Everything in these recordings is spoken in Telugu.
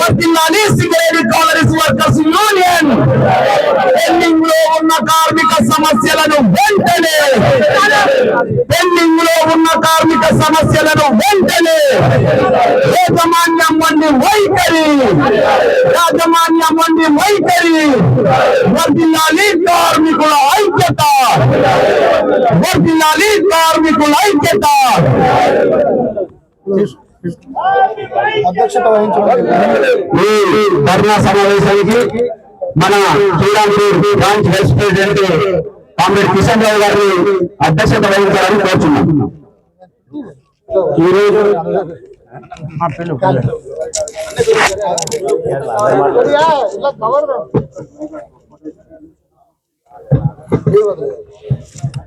వర్తిల్లాలి సింగరేణి కాలరీస్ వర్కర్స్ యూనియన్. పెండింగ్లో ఉన్న కార్మిక సమస్యలను వెంటనే పెండింగ్లో ఉన్న కార్మిక సమస్యలను వెంటనే యాజమాన్యం వండి వైఖరి. యాజమాన్యం వండి వైఖరి. వర్దిల్లాలి కార్మికుల ఐక్యత. వర్దిల్లాలి కార్మికుల ఐక్యత. అధ్యక్షత వహించడం ఈ ధర్నా సమావేశానికి మన Srirampur branch vice president comrade Kishan Rao గారిని అధ్యక్షత వహించాలని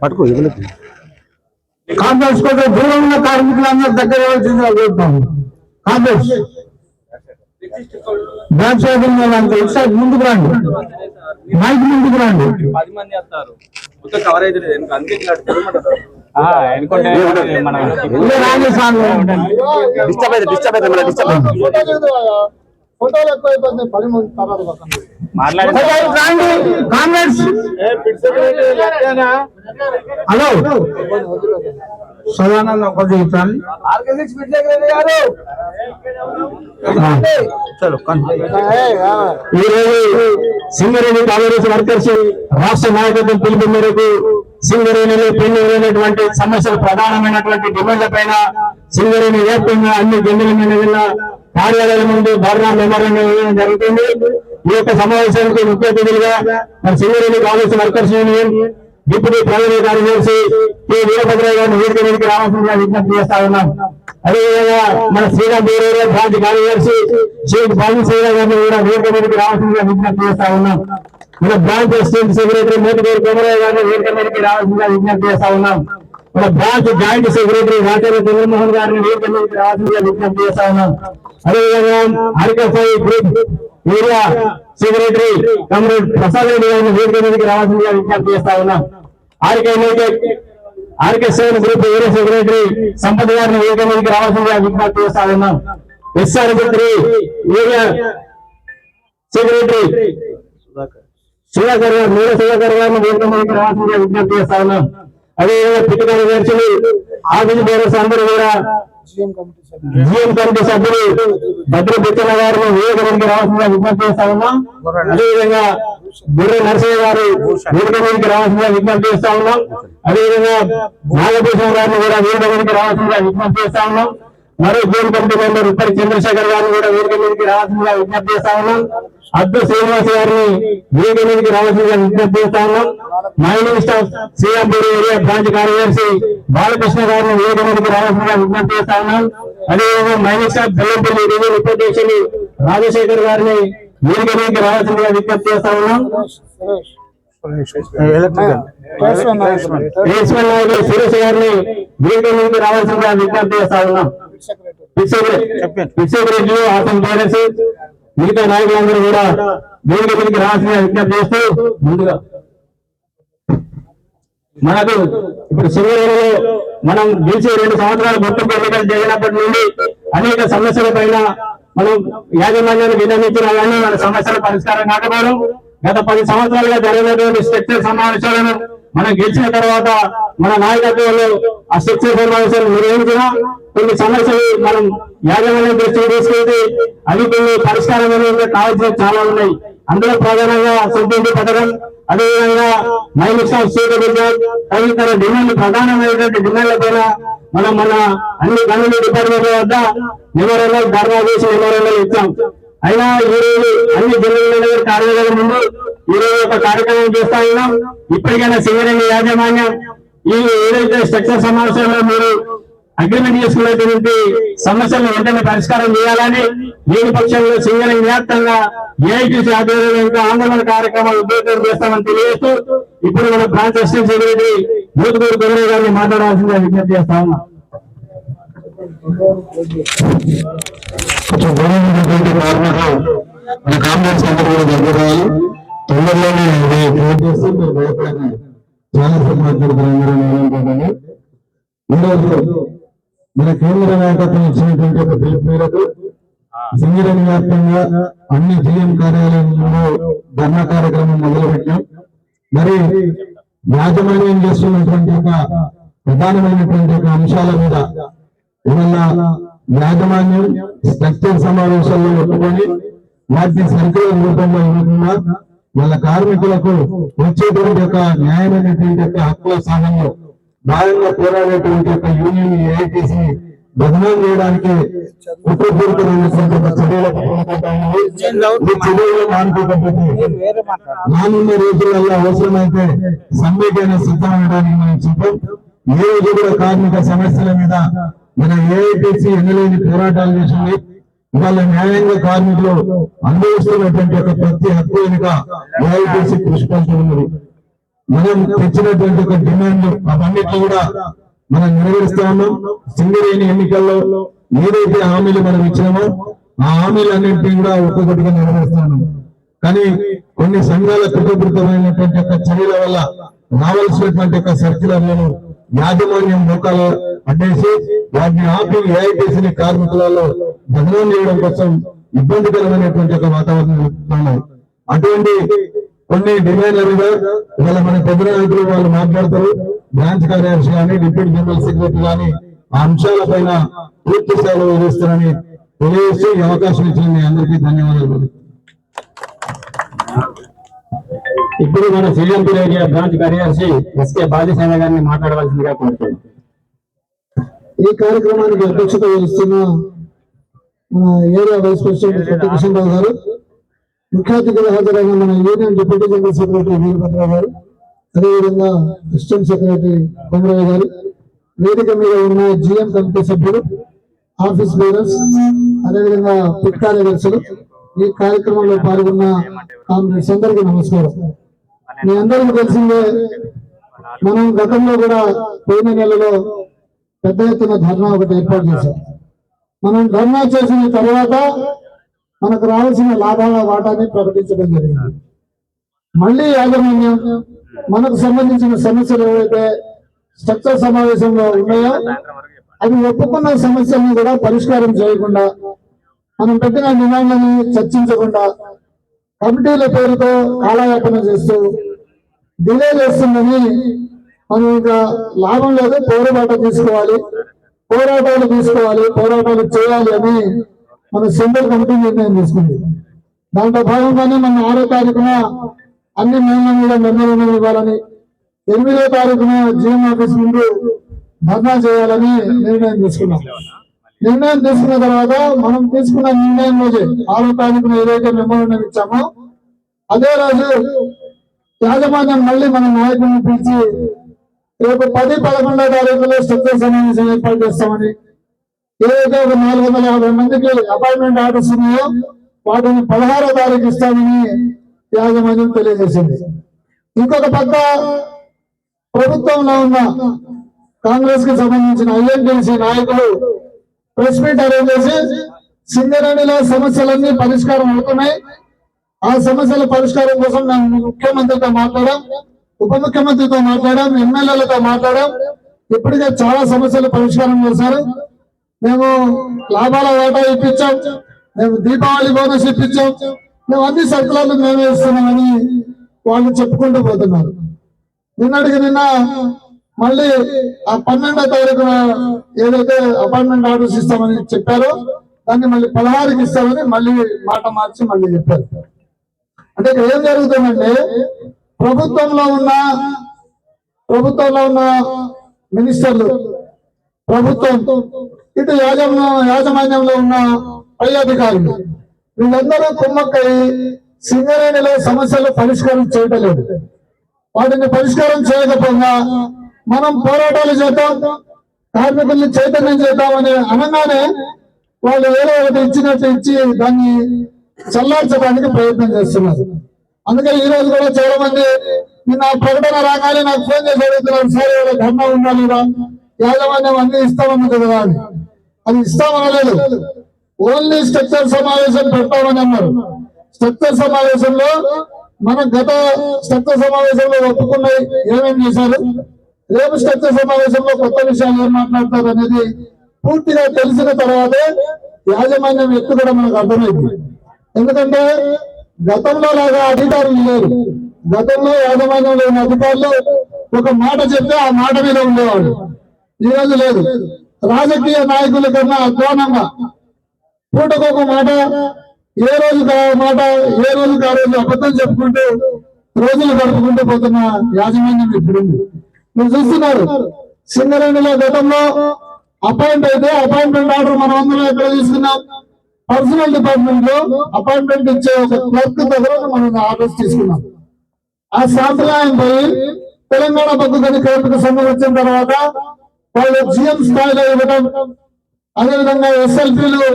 పట్టుకో ఎదులకి కాంగ్రెస్ కోసం దూరం ఉన్న కార్మికులందరూ దగ్గర కోరుతాం కాంగ్రెస్ ముందుకు రండి మైక్ ముందుకు రండి పది హలో. సదానంద కొద్దిగా ఇస్తాను చలో కన్ ఈ రోజు సింగరేణి కాంగ్రెస్ వర్కర్స్ రాష్ట్ర నాయకత్వం పిలుపు మేరకు సింగరేణిలో పెండింగ్ అయినటువంటి సమస్యలు ప్రధానమైనటువంటి డిమాండ్ల పైన సింగరేణి వ్యాప్తంగా అన్ని జిల్లాల మీద కార్యాలయాల ముందు ధర్నా ఇవ్వడం జరుగుతుంది. ఈ యొక్క సమావేశానికి ముఖ్య అతిథులుగా మన Singareni Congress workers union deputy ప్రధాన కార్యదర్శి కె వీరభద్రయ్య గారిని వేదిక మీదకి రావాల్సిందిగా విజ్ఞప్తి చేస్తా ఉన్నాం. అదేవిధంగా మన శ్రీరామ్ బీరేరియా బ్రాంచ్ కార్యదర్శి షేక్ బాబు శ్రీరామ్ గారిని కూడా వేదిక మీదకి రావాల్సిందిగా విజ్ఞప్తి చేస్తా ఉన్నాం. మన branch assistant secretary Motiveru Komaraiah గారిని వేదిక మీదకి రావాల్సిందిగా విజ్ఞప్తి చేస్తా ఉన్నాం. మన branch joint secretary Racharya Chandramohan గారిని వేదిక మీదకి రావాల్సిందిగా విజ్ఞప్తి చేస్తా ఉన్నాం. అదేవిధంగా Harikasai group media secretary comrade Prasad Reddy గారిని వేదిక మీదకి రావాల్సిందిగా విజ్ఞప్తి చేస్తా ఉన్నాం. RK united RK seven group area secretary Sampada గారిని వేదిక మీదకి రావాల్సిందిగా విజ్ఞప్తి చేస్తా ఉన్నాం. SR three area secretary Sudhakar గారు మీడియా సుధాకర్ గారిని వేదిక మీదకి రావాల్సిందిగా విజ్ఞప్తి చేస్తా ఉన్నాం. అదేవిధంగా పిటి కార్యదర్శులు ఆఫీస్ బేరర్స్ అందరూ కూడా జిఎం కమిటీ సభ్యులు. గారిని రావాల్సిందిగా విజ్ఞప్తి చేస్తా ఉన్నాం. అదేవిధంగా బుర్ర నరసయ్య గారు వేదిక రావాల్సిందిగా విజ్ఞప్తి చేస్తా ఉన్నాం. అదేవిధంగా నాగభూషణ్ గారిని కూడా వేదిక మీదకి రావాల్సిందిగా విజ్ఞప్తి చేస్తా ఉన్నాం. మరో zone committee member Uppati Chandrasekhar గారిని కూడా వేదిక మీదకి రావాల్సిందిగా విజ్ఞప్తి చేస్తా ఉన్నాం. అద్దు శ్రీనివాస్ గారిని వేదిక మీదకి రావాల్సిందిగా విజ్ఞప్తి చేస్తా ఉన్నాం. Mining staff Srirampur area branch కార్యదర్శి బాలకృష్ణ గారిని వేదిక మీదకి రావాల్సిందిగా విజ్ఞప్తి చేస్తా ఉన్నాం. అదేవిధంగా మైనింగ్ స్టాఫ్ బెల్లంపల్లి రివ్యూ ఉపాధ్యక్షులు రాజశేఖర్ గారిని వేదిక మీదకి రావాల్సిందిగా విజ్ఞప్తి చేస్తా ఉన్నాం. సురేష్ గారిని వేదిక మీదకి రావాల్సిందిగా విజ్ఞప్తి చేస్తా ఉన్నాం. సెక్రటరీ ఫిక్సెక్రటరీలు పేరెంట్స్ మిగతా నాయకులందరూ కూడా వేదిక మీదకి రావాల్సిన విజ్ఞప్తి చేస్తూ ముందుగా. మనకు ఇప్పుడు సింగరేణిలో మనం గెలిచి రెండు సంవత్సరాలు మొత్తం ఎన్నికలు జరిగినప్పటి నుండి అనేక సమస్యల పైన మనం యాజమాన్యాన్ని విన్నవించిన కానీ మన సమస్యల పరిష్కారం కాకపోవడం గత పది సంవత్సరాలుగా జరిగినటువంటి స్ట్రక్చర్ సమావేశాలను మనం గెలిచిన తర్వాత మన నాయకత్వంలో ఆ స్ట్రక్చర్ సమావేశాలు నిర్వహించిన కొన్ని సమస్యలు మనం యాజమాన్యం దృష్టికి తీసుకెళ్తే అవి కొన్ని పరిష్కారం అనేది కావాల్సిన చాలా ఉన్నాయి. అందులో ప్రధానంగా సొంత పథకం అదేవిధంగా మైనింగ్ ఆఫ్ స్టేట్ తదితర డిమాండ్ ప్రధానమైనటువంటి డిమాండ్ల పైన మనం మన అన్ని గనుల డిపార్ట్మెంట్ల వద్ద మెమోరంలో ధర్నా చేసి మెమోరంలో ఇచ్చాం. అయినా ఈరోజు అన్ని జిల్లాల కార్యాలయం ముందు ఈరోజు ఒక కార్యక్రమం చేస్తా ఉన్నాం. ఇప్పటికైనా సింగరేణి యాజమాన్యం ఈ ఏదైతే స్ట్రక్చర్ సమావేశంలో మీరు అగ్రిమెంట్ చేసుకున్నటువంటి సమస్యలను వెంటనే పరిష్కారం చేయాలని దీని పక్షంలో సింగరేణి వ్యాప్తంగా ఏఐటీసీ ఆధ్వర్యంలో ఆందోళన కార్యక్రమాలు ఉద్యోగం చేస్తామని తెలియజేస్తూ ఇప్పుడు మన branch assistant secretary Muthukuru Gaurav గారిని మాట్లాడాల్సిందిగా విజ్ఞప్తి చేస్తా ఉన్నాం. కొంచెం గౌరవమైనటువంటి కార్మికులు మన కాంగ్రెస్ అందరూ కూడా దగ్గర రావాలి. తొందరలోనే ఇది క్రియేట్ మీరు భయపడకండి. చాలా సంబంధించిన ఈరోజు మన కేంద్ర నాయకత్వం ఇచ్చినటువంటి ఒక పిలుపు మేరకు సింగరేణి వ్యాప్తంగా అన్ని జిఎం కార్యాలయంలో ధర్నా కార్యక్రమం మొదలుపెట్టాం. మరి యాజమాన్యం చేస్తున్నటువంటి ఒక ప్రధానమైనటువంటి ఒక అంశాల మీద ఏమన్నా యాజమాన్యం స్ట్రక్చర్ సమావేశాల్లో ఒప్పుకొని వాటిని సర్కులర్ రూపంలో ఇవ్వకుండా వాళ్ళ కార్మికులకు వచ్చేటువంటి యొక్క న్యాయమైనటువంటి యొక్క హక్కుల సాధనలో భాగంగా పోరాడేటువంటి యొక్క యూనియన్ ఏఐటిసి బదనాం చేయడానికి కుట్రపూరితమైనటువంటి ఒక చర్యలకు చర్యలు మానుకోకపోతే రానున్న రోజులలో అవసరమైతే సమ్మెకైనా సిద్ధమవడానికి మనం సిద్ధం ఏ రోజు కూడా కార్మిక సమస్యల మీద మన ఏఐటీసీ ఎన్నలేని పోరాటాలు చేసింది. ఇవాళ న్యాయంగా కార్మికులు అనుభవిస్తున్నటువంటి ఒక ప్రతి హక్కు వెనుక ఏఐటీసీ కృషి పడుతున్నది మనం తెచ్చినటువంటి ఒక డిమాండ్ అవన్నిటి కూడా మనం నెరవేరుస్తా ఉన్నాం. సింగరేణి ఎన్నికల్లో ఏదైతే హామీలు మనం ఇచ్చినామో ఆ హామీలన్నింటినీ కూడా ఒక్కొక్కటిగా నెరవేరుస్తా ఉన్నాం. కానీ కొన్ని సంఘాల కుటుంబమైనటువంటి యొక్క చర్యల వల్ల రావాల్సినటువంటి యొక్క సర్క్యులర్లను యాజమాన్యం మోకాలు అడ్డేసి వాటిని ఆపి ఏఐటీసీ కార్మికులలో బదనం చేయడం కోసం ఇబ్బందికరమైనటువంటి ఒక వాతావరణం అటువంటి కొన్ని డిమాండ్ల మీద ఇవాళ మన పెద్ద నాయకులు వాళ్ళు మాట్లాడతారు. బ్రాంచ్ కార్యదర్శి కానీ డిప్యూటీ జనరల్ సెక్రటరీ కానీ ఆ అంశాల పైన పూర్తి స్థాయిలో వివరిస్తారని తెలియజేస్తూ ఈ అవకాశం ఇచ్చిన మీ అందరికీ ధన్యవాదాలు. ఇప్పుడు మన సిఎంపీ ఏరియా బ్రాంచ్ కార్యదర్శి ఎస్కే బాజీసేన గారిని మాట్లాడవలసిందిగా కోరుతున్నాను. ఈ కార్యక్రమానికి అధ్యక్షత వహిస్తున్న మన ఏరియా వైస్ ప్రెసిడెంట్ కొత్త కిషన్రావు గారు ముఖ్య అతిథిగా హాజరైన మన union deputy general secretary Veerabhadrarao గారు అదేవిధంగా అసిస్టెంట్ సెక్రటరీ కొండరావు గారు వేదిక మీద ఉన్న జిఎం కమిటీ సభ్యులు ఆఫీస్ బేరర్స్ అదేవిధంగా పిట్ కార్యదర్శులు ఈ కార్యక్రమంలో పాల్గొన్న కామ్రేడ్స్ అందరికీ నమస్కారం. మీ అందరికీ తెలిసిందే మనం గతంలో కూడా పోయిన నెలలో పెద్ద ఎత్తున ధర్నా ఒకటి ఏర్పాటు చేశాం మనం ధర్నా చేసిన తర్వాత మనకు రావాల్సిన లాభాల వాటాన్ని ప్రకటించడం జరిగింది. మళ్ళీ యాజమాన్యం మనకు సంబంధించిన సమస్యలు ఏవైతే స్ట్రక్చర్ సమావేశంలో ఉన్నాయో అవి ఒప్పుకున్న సమస్యలను కూడా పరిష్కారం చేయకుండా మనం పెట్టిన డిమాండ్లను చర్చించకుండా కమిటీల పేరుతో కాలయాపన చేస్తూ డిలే చేస్తుందని మనం ఇంకా లాభం లేదు పోరాటం తీసుకోవాలి పోరాటాలు తీసుకోవాలి. పోరాటాలు చేయాలి అని మన సెంట్రల్ కమిటీ నిర్ణయం తీసుకుంది. దాంట్లో భాగంగానే మన ఆరో తారీఖున అన్ని మేళ కూడా నిర్ణయం ఇవ్వాలని ఎనిమిదో తారీఖున జీఎం ఆఫీస్ ముందు ధర్నా చేయాలని నిర్ణయం తీసుకున్నాం. నిర్ణయం తీసుకున్న తర్వాత మనం తీసుకున్న నిర్ణయం రోజే ఆరో తారీఖున ఏదైతే మెమోరం ఇచ్చామో అదే రోజు యాజమాన్యం మళ్ళీ మన నాయకుడిని పిలిచి రేపు పది పదకొండో తారీఖులో సత్య సమావేశం ఏర్పాటు చేస్తామని. ఏదైతే ఒక నాలుగు వందల యాభై మందికి అపాయింట్మెంట్ ఆర్డర్స్ ఉన్నాయో వాటిని పదహారో తారీఖు ఇస్తామని యాజమాన్యం తెలియజేసింది. ఇంకొక పక్క ప్రభుత్వంలో ఉన్న కాంగ్రెస్కి సంబంధించిన ఐఎన్టీసీ నాయకులు ప్రెస్ మీట్ అరేంజ్ చేసి సింగరేణిలో సమస్యలన్నీ పరిష్కారం అవుతున్నాయి. ఆ సమస్యల పరిష్కారం కోసం మేము ముఖ్యమంత్రితో మాట్లాడాం ఉప ముఖ్యమంత్రితో మాట్లాడాం ఎమ్మెల్యేలతో మాట్లాడాం. ఇప్పటికే చాలా సమస్యలు పరిష్కారం చేశారు. మేము లాభాల వాటా ఇప్పించాం. మేము దీపావళి బోనస్ ఇప్పించాం. మేము అన్ని సరుకులను మేమే ఇస్తున్నామని వాళ్ళు చెప్పుకుంటూ పోతున్నారు. నిన్నటికి నిన్న మళ్ళీ ఆ పన్నెండో తారీఖున ఏదైతే అపాయింట్మెంట్ ఆర్డర్స్ ఇస్తామని చెప్పారో దాన్ని మళ్ళీ పదహారుకి ఇస్తామని మళ్ళీ మాట మార్చి మళ్ళీ చెప్పారు. అంటే ఇక్కడ ఏం జరుగుతుందంటే ప్రభుత్వంలో ఉన్న ప్రభుత్వంలో ఉన్న మినిస్టర్లు ప్రభుత్వం ఇటు యాజమా యాజమాన్యంలో ఉన్న పై అధికారులు వీళ్ళందరూ కుమ్మక్కై సింగరేణిలో సమస్యలు పరిష్కారం చేయటం లేదు వాటిని పరిష్కారం చేయకపోగా మనం పోరాటాలు చేద్దాం కార్మికుల్ని చైతన్యం చేద్దామని అనగానే వాళ్ళు ఏదో ఒకటి ఇచ్చినట్టు ఇచ్చి దాన్ని చల్లార్చడానికి ప్రయత్నం చేస్తున్నారు. అందుకే ఈ రోజు కూడా చాలా మంది నిన్న ప్రకటన రాగానే నాకు ఫోన్ చేసి అడుగుతున్నారు సార్ ఇవాళ ధర్నా ఉందా లేదా? యాజమాన్యం అన్ని ఇస్తామన్నది కదా అని అది ఇస్తామనలేదు. ఓన్లీ స్ట్రక్చర్ సమావేశం పెడతామని అన్నారు. స్ట్రక్చర్ సమావేశంలో మన గత స్ట్రక్చర్ సమావేశంలో ఒప్పుకున్నాయి. ఏమేమి చేశారు? రేపు స్ట్రక్చర్ సమావేశంలో కొత్త విషయాలు ఏం మాట్లాడతారు అనేది పూర్తిగా తెలిసిన తర్వాతే యాజమాన్యం ఎత్తు కూడా మనకు అర్థమైంది. ఎందుకంటే గతంలో లాగా అధికారులు లేరు గతంలో యాజమాన్యం లేని అధికారులు ఒక మాట చెప్తే ఆ మాట మీద ఉండేవాడు ఈరోజు రోజు లేదు. రాజకీయ నాయకుల కన్నా అధ్వానంగా పూటకొక మాట ఏ రోజు మాట ఏ రోజు ఆ రోజు అబద్ధం చెప్పుకుంటూ రోజులు గడుపుకుంటూ పోతున్న యాజమాన్యం ఇప్పుడు మీరు చూస్తున్నారు సింగరేణిలో గతంలో అపాయింట్ అయితే అపాయింట్మెంట్ ఆర్డర్ మనం అందరం ఎక్కడ తీసుకున్నాం? పర్సనల్ డిపార్ట్మెంట్లో అపాయింట్మెంట్ ఇచ్చే ఒక క్లర్క్ దగ్గర మనం ఆర్డర్స్ తీసుకున్నాం. ఆ సాంప్రదాయం పోయి తెలంగాణ పక్కు క్లర్క్ సంఘం వచ్చిన తర్వాత వాళ్ళు జిఎం స్థాయిలో ఇవ్వడం అదేవిధంగా ఎస్ఎల్పీలు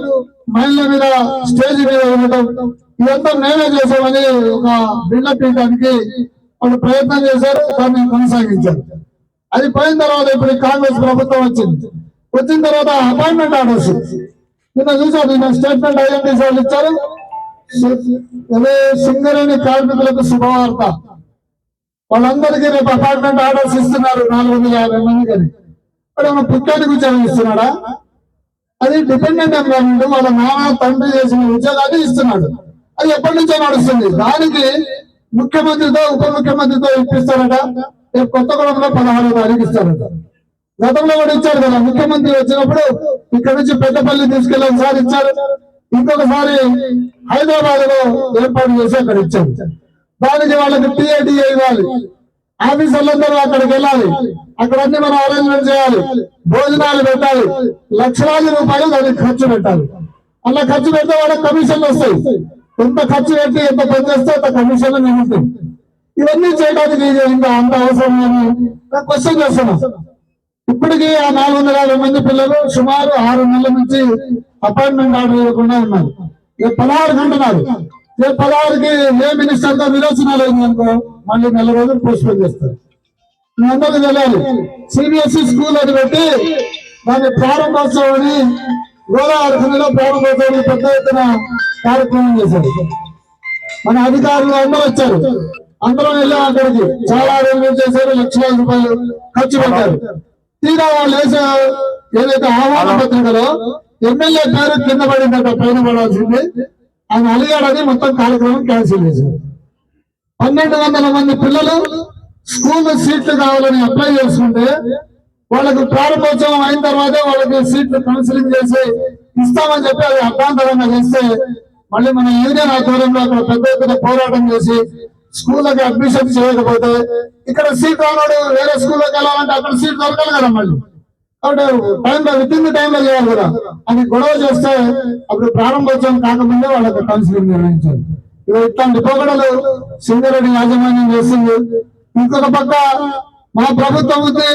మహిళల మీద స్టేజ్ మీద ఇవ్వడం ఇదంతా నేనే చేసామని ఒక బిల్డప్ ఇవ్వడానికి వాళ్ళు ప్రయత్నం చేశారు దాన్ని కొనసాగించారు. అది పోయిన తర్వాత ఇప్పుడు కాంగ్రెస్ ప్రభుత్వం వచ్చింది. వచ్చిన తర్వాత అపాయింట్మెంట్ ఆర్డర్స్. నిన్న చూసారు నిన్న స్టేట్మెంట్ ఐఎన్టీసీ వాళ్ళు ఇచ్చారు. సింగరేణి కార్మికులకు శుభవార్త. వాళ్ళందరికీ రేపు అపార్ట్మెంట్ ఆర్డర్స్ ఇస్తున్నారు నాలుగు వందల యాభై మందికి. కానీ మరి మన పుట్టానికి ఉద్యోగం ఇస్తున్నాడా? అది డిపెండెంట్ ఎంప్లాయ్మెంట్ వాళ్ళ నాన్న తండ్రి చేసిన ఉద్యోగాన్ని ఇస్తున్నాడు. అది ఎప్పటి నుంచో నడుస్తుంది. దానికి ముఖ్యమంత్రితో ఉప ముఖ్యమంత్రితో ఇప్పిస్తారట. రేపు కొత్తగూడెంలో పదహారో తారీఖు ఇస్తారట. గతంలో కూడా ఇచ్చారు కదా. ముఖ్యమంత్రి వచ్చినప్పుడు ఇక్కడ నుంచి పెద్దపల్లి తీసుకెళ్ళి సార్ ఇచ్చారు. ఇంకొకసారి హైదరాబాద్లో ఏర్పాటు చేసి అక్కడ ఇచ్చారు. దానికి వాళ్ళకి టీఏడిఏ ఇవ్వాలి. ఆఫీసర్లందరూ అక్కడికి వెళ్ళాలి. అక్కడ అన్ని మనం అరేంజ్మెంట్ చేయాలి. భోజనాలు పెట్టాలి. లక్షలాది రూపాయలు దానికి ఖర్చు పెట్టాలి. అలా ఖర్చు పెడితే వాళ్ళకి కమిషన్లు వస్తాయి. ఎంత ఖర్చు పెట్టి ఎంత పనిచేస్తే అంత కమిషన్లు మిగులుతాయి ఇవన్నీ చేయడానికి ఇంకా అంత అవసరం అని క్వశ్చన్ చేస్తున్నా. ఇప్పటికీ ఆ నాలుగు వందల యాభై మంది పిల్లలు సుమారు ఆరు నెలల నుంచి అపాయింట్మెంట్ ఆర్డర్ ఇవ్వకుండా ఉన్నారు. రేపు పదహారు అంటున్నారు రేపు పదహారుకి ఏ మినిస్టర్తో విరోచనాలు అయింది అనుకో మళ్ళీ నెల రోజులు పోస్ట్పోన్ చేస్తారు. మీ అందరికీ తెలియాలి సిబిఎస్ఈ స్కూల్ అని పెట్టి దాని ప్రారంభోత్సవం అని గోదావరి జిల్లాలో ప్రారంభోత్సవం పెద్ద ఎత్తున కార్యక్రమం చేశారు. మన అధికారులు అందరూ వచ్చారు. అందరం వెళ్ళాం అక్కడికి. చాలా రోజులు చేశారు. లక్షలాది రూపాయలు ఖర్చు పెట్టారు. తీరా వాళ్ళు వేసే ఏదైతే ఆహ్వాన పత్రికలో ఎమ్మెల్యే పేరు కింద పడిందట పైన పడాల్సింది. ఆయన అలిగాడని మొత్తం కార్యక్రమం క్యాన్సిల్ చేశారు. పన్నెండు వందల మంది పిల్లలు స్కూల్ సీట్లు కావాలని అప్లై చేసుకుంటే వాళ్ళకు ప్రారంభోత్సవం అయిన తర్వాతే వాళ్ళకి సీట్లు కౌన్సిలింగ్ చేసి ఇస్తామని చెప్పి అది అభ్యంతరంగా చేస్తే మళ్ళీ మన యూనియన్ ఆధ్వర్యంలో అక్కడ పెద్ద ఎత్తున పోరాటం చేసి స్కూళ్ళకి అడ్మిషన్ చేయకపోతే ఇక్కడ సీట్ రానాడు వేరే స్కూల్లోకి వెళ్ళాలంటే అక్కడ సీట్ దొరకాలి కదా మళ్ళీ. కాబట్టి టైంలో విత్ ఇన్ టైంలో చేయాలి కదా. అని గొడవ చేస్తే అప్పుడు ప్రారంభోత్సవం కాకముందే వాళ్ళకి కౌన్సిలింగ్ నిర్వహించారు ఇవి ఇట్లాంటి పోగడలు సింగరెడ్డి యాజమాన్యం చేస్తుంది ఇంకొక పక్క మా ప్రభుత్వం ఉంది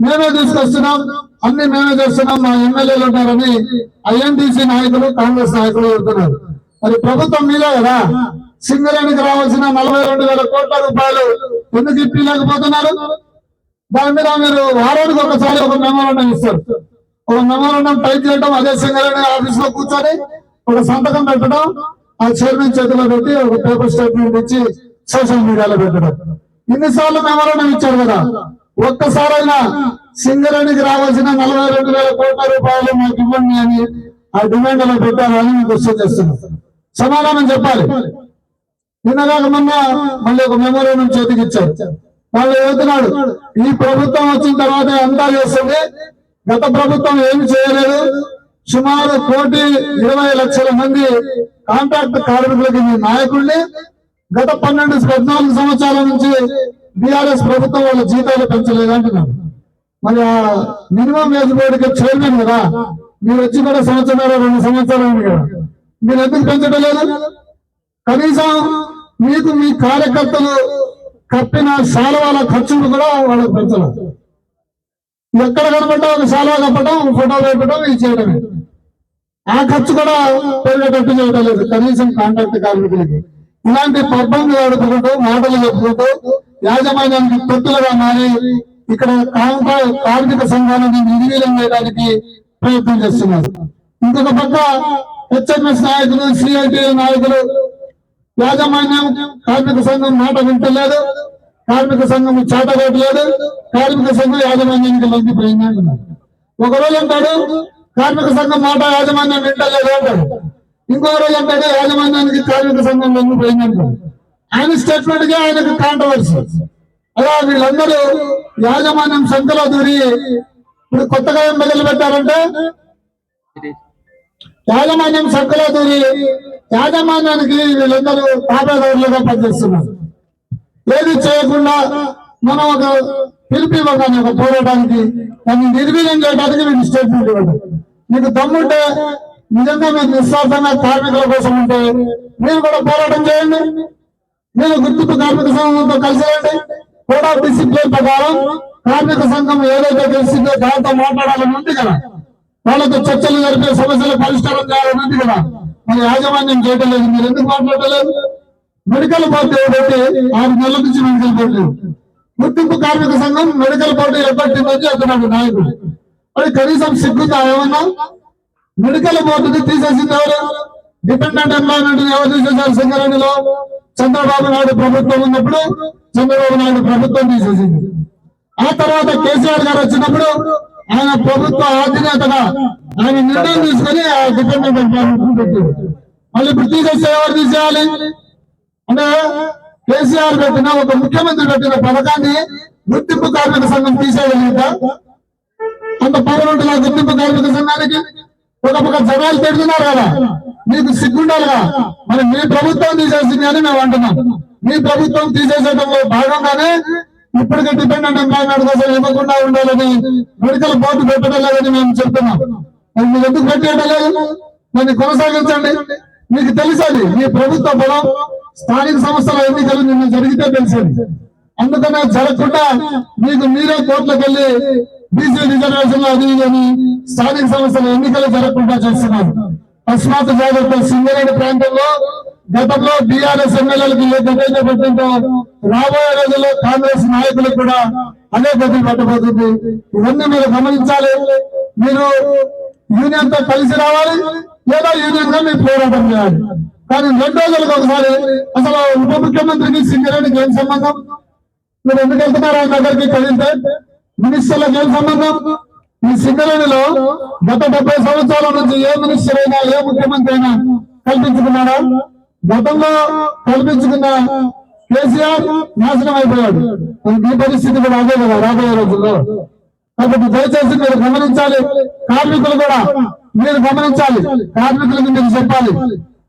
మేమే తీసుకొస్తున్నాం అన్ని మేమే చేస్తున్నాం మా ఎమ్మెల్యేలు ఉన్నారని ఐఎన్టీసీ నాయకులు కాంగ్రెస్ నాయకులు చెబుతున్నారు మరి ప్రభుత్వం మీదే కదా? సింగరేణికి రావాల్సిన నలభై రెండు వేల కోట్ల రూపాయలు ఎందుకు ఇప్పలేకపోతున్నారు దాని మీద మీరు వారానికి ఒకసారి ఒక మెమోరండం ఇస్తారు. ఒక మెమోరండం టైప్ చేయడం అదే సింగరేణి ఆఫీస్లో కూర్చొని ఒక సంతకం పెట్టడం ఆ చైర్మన్ చేతిలో పెట్టి ఒక పేపర్ స్టేట్మెంట్ ఇచ్చి సోషల్ మీడియాలో పెట్టడం. ఇన్నిసార్లు మెమోరండం ఇచ్చారు కదా? ఒక్కసారైనా సింగరేణికి రావాల్సిన నలభై రెండు వేల కోట్ల రూపాయలు మాకు ఇవ్వండి అని ఆ డిమాండ్లో పెట్టారు అని మీకు క్వశ్చన్ చేస్తున్నాను. సమాధానం చెప్పాలి. నిన్నగాక మొన్న మళ్ళీ ఒక మెమోరాండం చేతికి ఇచ్చారు వాళ్ళు చెబుతున్నాడు ఈ ప్రభుత్వం వచ్చిన తర్వాత అంతా చేస్తుంది గత ప్రభుత్వం ఏమి చేయలేదు. సుమారు కోటి ఇరవై లక్షల మంది కాంట్రాక్ట్ కార్మికులకి మీ నాయకుడిని గత పన్నెండు పద్నాలుగు సంవత్సరాల నుంచి బీఆర్ఎస్ ప్రభుత్వం వాళ్ళ జీతాలు పెంచలేదు అంటున్నారు మరి ఆ మినిమం వేజ్ బోర్డుకి చైర్మన్ కదా? మీరు వచ్చి కూడా సంవత్సరాలు రెండు సంవత్సరాలు అయింది కదా? మీరు ఎందుకు పెంచడం లేదు? కనీసం మీకు మీ కార్యకర్తలు కప్పిన శాలవాల ఖర్చులు కూడా వాళ్ళకి పెంచలేదు ఎక్కడ కనపడ్డా ఒక శాలువా కప్పడం ఒక ఫోటో పెట్టడం ఇది చేయడమే. ఆ ఖర్చు కూడా పెరిగేటట్టు చేయడం లేదు. కనీసం కాంట్రాక్ట్ కార్మికులకి. ఇలాంటి పబ్బంది ఆడుకుంటూ మాటలు చెప్పుకుంటూ యాజమాన్యానికి తొత్తులుగా మారి ఇక్కడ కార్మిక సంఘాలను నిర్వీర్యం చేయడానికి ప్రయత్నం చేస్తున్నారు. ఇంకొక పక్క హెచ్ఎంఎస్ నాయకులు సిఐటి నాయకులు యాజమాన్యం కార్మిక సంఘం మాట వింటలేదు. కార్మిక సంఘం చేతగట్టలేదు కార్మిక సంఘం యాజమాన్యానికి లొంగిపోయింది అంటున్నారు ఒక రోజు అంటాడు కార్మిక సంఘం మాట యాజమాన్యం వింటలేదు అంటాడు. ఇంకో రోజు అంటాడు యాజమాన్యానికి కార్మిక సంఘం లొంగిపోయిందంటాడు ఆయన స్టేట్మెంట్గా ఆయనకు కాంట్రవర్సీ అలా వీళ్ళందరూ యాజమాన్యం సంఖ్యలో దూరి ఇప్పుడు కొత్తగా ఏం మొదలు పెట్టారంటే యాజమాన్యం సంఖ్యలో దూరి యాజమాన్యానికి వీళ్ళందరూ తాపేదారులుగా పనిచేస్తున్నారు. ఏది చేయకుండా మనం ఒక పిలిపి ఇవ్వగానే ఒక పోరాటానికి దాన్ని నిర్వీర్యం చేయడానికి మీకు స్టేట్మెంట్ ఇవ్వండి మీకు దమ్ముంటే నిజంగా మీకు నిస్వార్థంగా కార్మికుల కోసం ఉంటే మీరు కూడా పోరాటం చేయండి. మీరు గుర్తింపు కార్మిక సంఘంతో కలిసి రండి. కోడ్ ఆఫ్ డిసిప్లిన్ ప్రకారం కార్మిక సంఘం ఏదైతే తెలిసిందో దాంతో మాట్లాడాలని ఉంది కదా. వాళ్ళతో చర్చలు జరిపే సమస్యల పరిష్కారం చేయాలన్నది కదా. మరి యాజమాన్యం చేయటం లేదు. మీరు ఎందుకు మాట్లాడలేదు? మెడికల్ పార్టీ ఒకటి ఆరు నెలల నుంచి మెడికల్ పార్టీ. గుర్తింపు కార్మిక సంఘం మెడికల్ పార్టీ ఏర్పట్టిందని అతను నాయకుడు. మరి కనీసం సిగ్గుందా ఏమన్నా? మెడికల్ బోర్డుని తీసేసింది ఎవరు? డిపెండెంట్ ఎంప్లాయ్మెంట్ ఎవరు తీసేశారు సింగరేణిలో చంద్రబాబు నాయుడు ప్రభుత్వం ఉన్నప్పుడు చంద్రబాబు నాయుడు ప్రభుత్వం తీసేసింది. ఆ తర్వాత కేసీఆర్ గారు వచ్చినప్పుడు ఆయన ప్రభుత్వ అధినేతగా ఆయన నిర్ణయం తీసుకొని ఆ డిపెండెంట్ పెట్టింది మళ్ళీ ఇప్పుడు తీసేస్తే ఎవరు తీసేయాలి? అంటే కేసీఆర్ పెట్టిన ఒక ముఖ్యమంత్రి పెట్టిన పథకాన్ని గుర్తింపు కార్మిక సంఘం తీసేయగలుగుతా అంత పవర్ ఉంటుంది ఆ గుర్తింపు కార్మిక సంఘానికి ఒక పక్క జనాలు పెడుతున్నారు కదా. మీకు సిగ్గుండాలిగా. మరి మీ ప్రభుత్వం తీసేసింది అని మేము అంటున్నాం. మీ ప్రభుత్వం తీసేసేటంలో భాగంగానే ఇప్పటికే డిపెండెంట్ ఎంప్లాయ్మెంట్ కోసం ఇవ్వకుండా ఉండాలని మెడికల్ బోర్డు పెట్టడం లేదని మేము చెప్తున్నాం. మరి మీరు ఎందుకు పెట్టేయడం లేదు? దాన్ని కొనసాగించండి. మీకు తెలుసది మీ ప్రభుత్వ బలం స్థానిక సంస్థల ఎన్నికలు నిన్న జరిగితే తెలిసేది. అందుకనే జరగకుండా మీకు మీరే కోర్టులకు వెళ్ళి బీసీ రిజర్వేషన్ అది అని స్థానిక సంస్థల ఎన్నికలు జరగకుండా చేస్తున్నారు. అస్మాత్ జాగ్రత్త సింగరేణి ప్రాంతంలో గతంలో బీఆర్ఎస్ ఎమ్మెల్యేలకు ఏ పెట్టిందో రాబోయే రోజుల్లో కాంగ్రెస్ నాయకులకు కూడా అదే గతి పట్టబోతుంది. ఇవన్నీ మీరు గమనించాలి. మీరు యూనియన్తో కలిసి రావాలి లేదా యూనియన్గా మీరు పోరాటం చేయాలి. కానీ రెండు రోజులకు ఒకసారి అసలు ఉప ముఖ్యమంత్రికి సింగరేణికి ఏం సంబంధం? మీరు ఎందుకు వెళ్తున్నారు ఆయన దగ్గరికి కదిలితే? మినిస్టర్లకు ఏం సంబంధం? ఈ సింగరేణిలో గత డెబ్బై సంవత్సరాల నుంచి ఏ మినిస్టర్ అయినా ఏ ముఖ్యమంత్రి అయినా కల్పించుకున్నాడా? గతంలో కల్పించుకున్న కేసీఆర్ నాశనం అయిపోయాడు. ఈ పరిస్థితి కూడా అదే కదా రాబోయే రోజుల్లో. కాబట్టి దయచేసి మీరు గమనించాలి. కార్మికులు కూడా మీరు గమనించాలి. కార్మికులకు మీరు చెప్పాలి.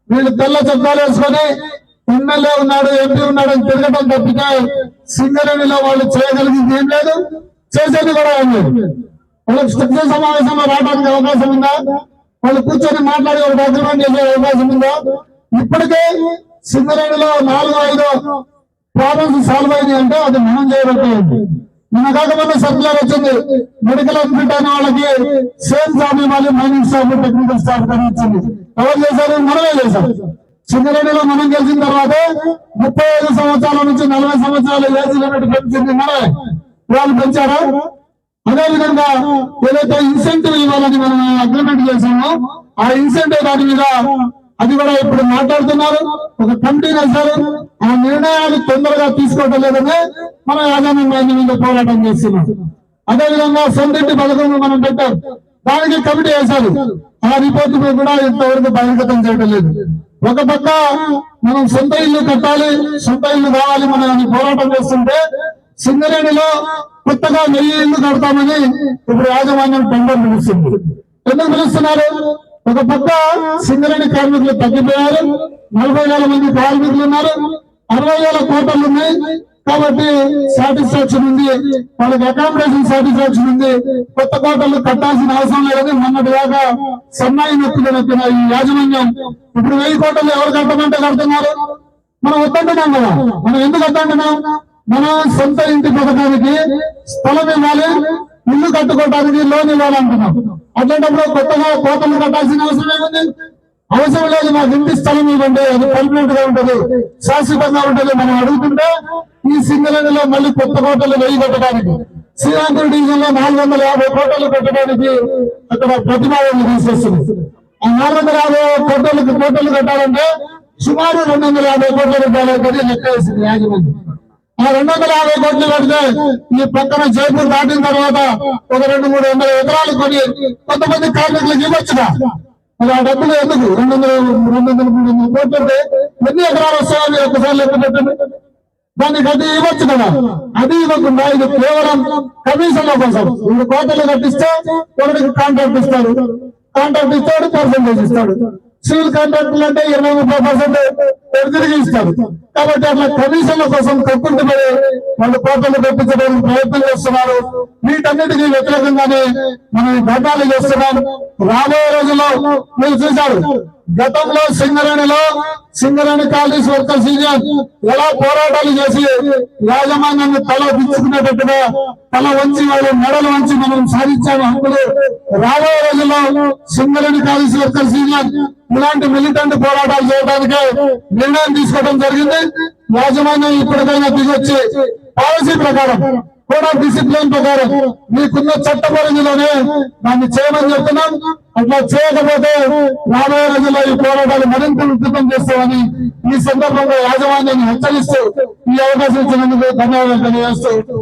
వీళ్ళు తెల్ల చొక్కాలు వేసుకొని ఎమ్మెల్యే ఉన్నాడు ఎంపీ ఉన్నాడు అని తిరగడం తప్పితే సింగరేణిలో వాళ్ళు చేయగలిగింది ఏం లేదు. చేసేది కూడా ఏం లేదు. వాళ్ళకి స్థితి సమావేశంలో రావడానికి అవకాశం ఉందా? వాళ్ళు కూర్చొని మాట్లాడి ఒక అగ్రిమెంట్ చేసే అవకాశం ఉందా? ఇప్పటికే సింగరేణిలో నాలుగు ఐదు ప్రాబ్లమ్స్ సాల్వ్ అయినాయి అంటే అది మనం చేయబట్టే ఉంది మన కాకపోతే సర్కులర్ వచ్చింది. మెడికల్ అడ్మిట్ అయిన వాళ్ళకి సేమ్ జాబ్ ఇవ్వాలి మైనింగ్ స్టాఫ్ టెక్నికల్ స్టాఫ్ కానీ ఇచ్చింది ఎవరు చేశారు? మనమే చేశారు సింగరేణిలో మనం గెలిచిన తర్వాత ముప్పై ఐదు సంవత్సరాల నుంచి నలభై సంవత్సరాలు ఏజ్ లిమిట్ పెంచింది మనమే. వాళ్ళు పెంచారా? అదే విధంగా ఏదైతే ఇన్సెంటివ్ ఇవ్వాలని మనం అగ్రిమెంట్ చేసామో ఆ ఇన్సెంటివ్ దాని మీద అది కూడా ఇప్పుడు మాట్లాడుతున్నారు. ఒక కమిటీ వేశారు ఆ నిర్ణయాలు తొందరగా తీసుకోవటం లేదని మన యాజమాన్యం మీద పోరాటం చేస్తున్నాం. అదే విధంగా సొంతింటి పథకం మనం పెట్టారు దానికి కమిటీ వేశారు. ఆ రిపోర్ట్ కూడా ఇంతవరకు బహిర్గతం చేయడం లేదు. ఒక పక్క మనం సొంత ఇల్లు కట్టాలి సొంత ఇల్లు కావాలి మనం అని పోరాటం చేస్తుంటే సింగరేణిలో కొత్తగా వెయ్యి ఇల్లు కడతామని ఇప్పుడు యాజమాన్యం టెండర్ పిలుస్తుంది ఎందుకు పిలుస్తున్నారు ఒక పక్క సింగరేణి కార్మికులు తగ్గిపోయారు. నలభై వేల మంది కార్మికులు ఉన్నారు. అరవై వేల కోటలు ఉన్నాయి. కాబట్టి సాటిస్ఫాక్షన్ ఉంది. వాళ్ళకి అకామిడేషన్ సాటిస్ఫాక్షన్ ఉంది. కొత్త కోటలు కట్టాల్సిన అవసరం లేదని మొన్నటి దాకా సన్నాయి నొక్కులు నొక్కిన ఈ యాజమాన్యం. ఇప్పుడు వెయ్యి కోటలు ఎవరు కట్టమంటే కడుతున్నారు? మనం వద్దంటున్నాం కదా. మనం ఎందుకు వద్దంటున్నాం? మనం సొంత ఇంటి పథకానికి స్థలం ఇవ్వాలి. ఇల్లు కట్టుకోవడానికి లోన్ ఇవ్వాలంటున్నాం. అట్లాంటప్పుడు కొత్తగా కోటలు కట్టాల్సిన అవసరం ఏముంది? అవసరం లేదు మాకు ఇంటి స్థలం ఇవ్వండి అది పర్మనెంట్గా ఉంటది శాశ్వతంగా ఉంటది మనం అడుగుతుంటే ఈ సింగరేణిలో మళ్ళీ కొత్త కోటలు వెయ్యి కట్టడానికి శ్రీరాంపురం డివిజన్లో నాలుగు వందల యాభై కోటలు కట్టడానికి అక్కడ ప్రతిపాదనలు తీసుకొస్తుంది ఆ నాలుగు వందల యాభై కోటలకు కోటలు కట్టాలంటే సుమారు రెండు వందల యాభై కోట్ల రూపాయలు అవుతుంది లెక్క వేసింది యాజమాన్యం. ఆ రెండు వందల యాభై కోట్లు కడితే ఈ పక్కన జైపూర్ దాటిన తర్వాత ఒక రెండు మూడు వందల ఎకరాలు కొని కొంతమంది కార్మికులకు ఇవ్వచ్చుగా. మరి ఆ డబ్బులు ఎందుకు? రెండు వందల రెండు వందల మూడు వందల కోట్లు అంటే ఎన్ని ఎకరాలు వస్తాయని ఒకసారి లెక్క పెట్టండి. దాన్ని గది ఇవ్వచ్చు కదా అది ఇవ్వకుండా ఇది కేవలం కమిషన్ల కోసం రెండు కోటలు కట్టిస్తే ఒకరికి కాంట్రాక్ట్ ఇస్తాడు కాంట్రాక్ట్ ఇస్తాడు పర్సంటేజ్ ఇస్తాడు. సివిల్ కాంట్రాక్టులు అంటే ఇరవై ముప్పై పర్సెంట్ తిరిగి ఇస్తారు. కాబట్టి అట్లా కమిషన్ల కోసం కక్కుర్తి పడి వాళ్ళు కోటలు కట్టించడానికి ప్రయత్నం చేస్తున్నారు. వీటన్నిటికీ వ్యతిరేకంగానే మనం ఈ ఘటనలు చేస్తున్నాం. రాబోయే రోజుల్లో మీరు చూశారు. గతంలో సింగరేణిలో సింగరేణి కాలేజ్ వర్కర్స్ యూనియన్ ఎలా పోరాటాలు చేసి యాజమాన్యాన్ని తల దించుకునేటట్టుగా తల వంచి వాళ్ళు మెడలు వంచి మనం సాధించాము హక్కులు రాబోయే రోజుల్లో సింగరేణి కాలేజ్ వర్కర్స్ యూనియన్ ఇలాంటి మిలిటెంట్ పోరాటాలు చేయడానికి నిర్ణయం తీసుకోవడం జరిగింది. యాజమాన్యం ఇప్పటికైనా దిగొచ్చి పాలసీ ప్రకారం కూడా డిసిప్లిన్ ప్రకారం మీకున్న చట్ట పరిధిలోనే దాన్ని చేయమని చెప్తున్నాం. అట్లా చేయకపోతే రాబోయే రోజుల్లో ఈ పోరాటాలు మరింత విస్తృతం చేస్తామని ఈ సందర్భంగా యాజమాన్యాన్ని హెచ్చరిస్తూ ఈ అవకాశం ఇచ్చినందుకు ధన్యవాదాలు తెలియజేస్తూ